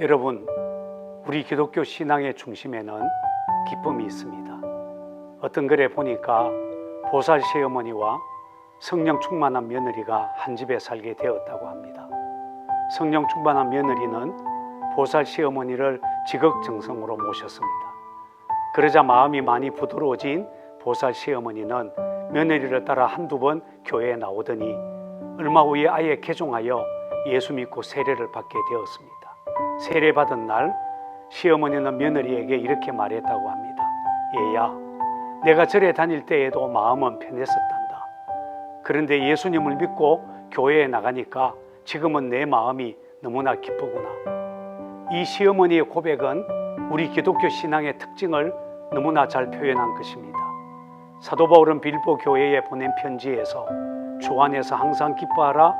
여러분, 우리 기독교 신앙의 중심에는 기쁨이 있습니다. 어떤 글에 보니까 보살 시어머니와 성령 충만한 며느리가 한 집에 살게 되었다고 합니다. 성령 충만한 며느리는 보살 시어머니를 지극정성으로 모셨습니다. 그러자 마음이 많이 부드러워진 보살 시어머니는 며느리를 따라 한두 번 교회에 나오더니 얼마 후에 아예 개종하여 예수 믿고 세례를 받게 되었습니다. 세례 받은 날 시어머니는 며느리에게 이렇게 말했다고 합니다. 얘야, 내가 절에 다닐 때에도 마음은 편했었단다. 그런데 예수님을 믿고 교회에 나가니까 지금은 내 마음이 너무나 기쁘구나. 이 시어머니의 고백은 우리 기독교 신앙의 특징을 너무나 잘 표현한 것입니다. 사도 바울은 빌보 교회에 보낸 편지에서 주 안에서 항상 기뻐하라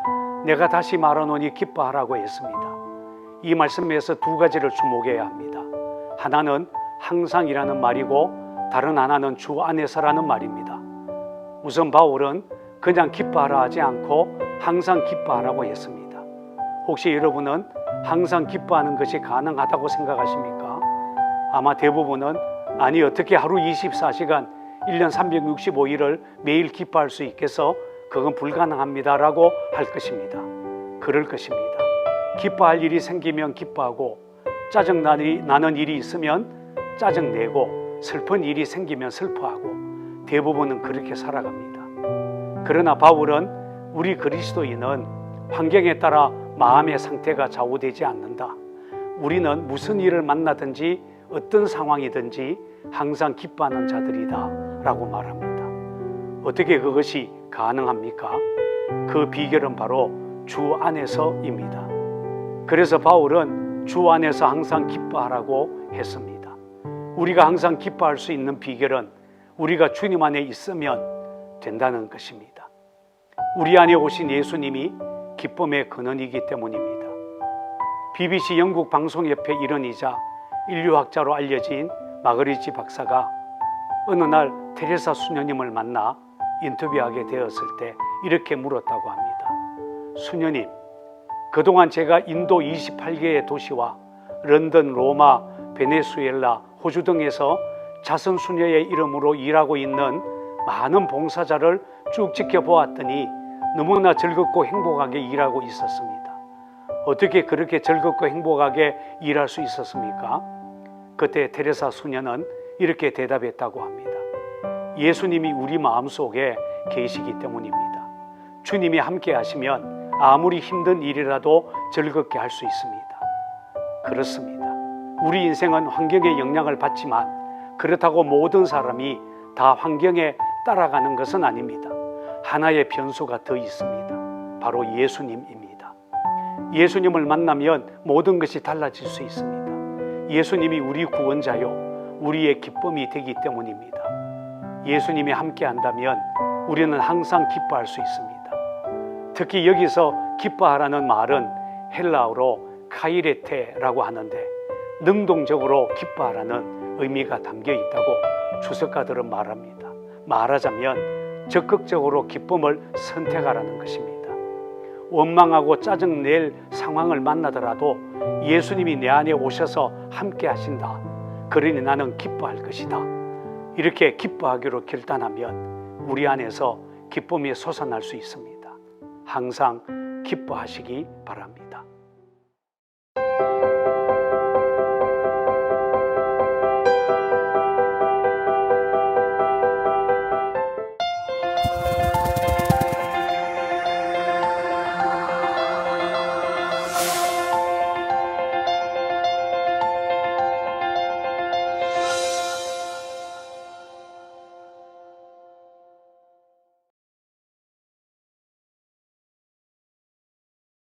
내가 다시 말하노니 기뻐하라고 했습니다. 이 말씀에서 두 가지를 주목해야 합니다. 하나는 항상이라는 말이고 다른 하나는 주 안에서라는 말입니다. 우선 바울은 그냥 기뻐하라 하지 않고 항상 기뻐하라고 했습니다. 혹시 여러분은 항상 기뻐하는 것이 가능하다고 생각하십니까? 아마 대부분은 아니 어떻게 하루 24시간 1년 365일을 매일 기뻐할 수 있겠어? 그건 불가능합니다라고 할 것입니다. 그럴 것입니다. 기뻐할 일이 생기면 기뻐하고 짜증 나는 일이 있으면 짜증 내고 슬픈 일이 생기면 슬퍼하고 대부분은 그렇게 살아갑니다. 그러나 바울은 우리 그리스도인은 환경에 따라 마음의 상태가 좌우되지 않는다. 우리는 무슨 일을 만나든지 어떤 상황이든지 항상 기뻐하는 자들이다 라고 말합니다. 어떻게 그것이 가능합니까? 그 비결은 바로 주 안에서입니다. 그래서 바울은 주 안에서 항상 기뻐하라고 했습니다. 우리가 항상 기뻐할 수 있는 비결은 우리가 주님 안에 있으면 된다는 것입니다. 우리 안에 오신 예수님이 기쁨의 근원이기 때문입니다. BBC 영국 방송협회 일원이자 인류학자로 알려진 마그리지 박사가 어느 날 테레사 수녀님을 만나 인터뷰하게 되었을 때 이렇게 물었다고 합니다. 수녀님, 그동안 제가 인도 28개의 도시와 런던, 로마, 베네수엘라, 호주 등에서 자선 수녀의 이름으로 일하고 있는 많은 봉사자를 쭉 지켜보았더니 너무나 즐겁고 행복하게 일하고 있었습니다. 어떻게 그렇게 즐겁고 행복하게 일할 수 있었습니까? 그때 테레사 수녀는 이렇게 대답했다고 합니다. 예수님이 우리 마음속에 계시기 때문입니다. 주님이 함께 하시면 아무리 힘든 일이라도 즐겁게 할 수 있습니다. 그렇습니다. 우리 인생은 환경의 영향을 받지만 그렇다고 모든 사람이 다 환경에 따라가는 것은 아닙니다. 하나의 변수가 더 있습니다. 바로 예수님입니다. 예수님을 만나면 모든 것이 달라질 수 있습니다. 예수님이 우리 구원자요, 우리의 기쁨이 되기 때문입니다. 예수님이 함께 한다면 우리는 항상 기뻐할 수 있습니다. 특히 여기서 기뻐하라는 말은 헬라어로 카이레테라고 하는데 능동적으로 기뻐하라는 의미가 담겨 있다고 주석가들은 말합니다. 말하자면 적극적으로 기쁨을 선택하라는 것입니다. 원망하고 짜증낼 상황을 만나더라도 예수님이 내 안에 오셔서 함께 하신다. 그러니 나는 기뻐할 것이다. 이렇게 기뻐하기로 결단하면 우리 안에서 기쁨이 솟아날 수 있습니다. 항상 기뻐하시기 바랍니다.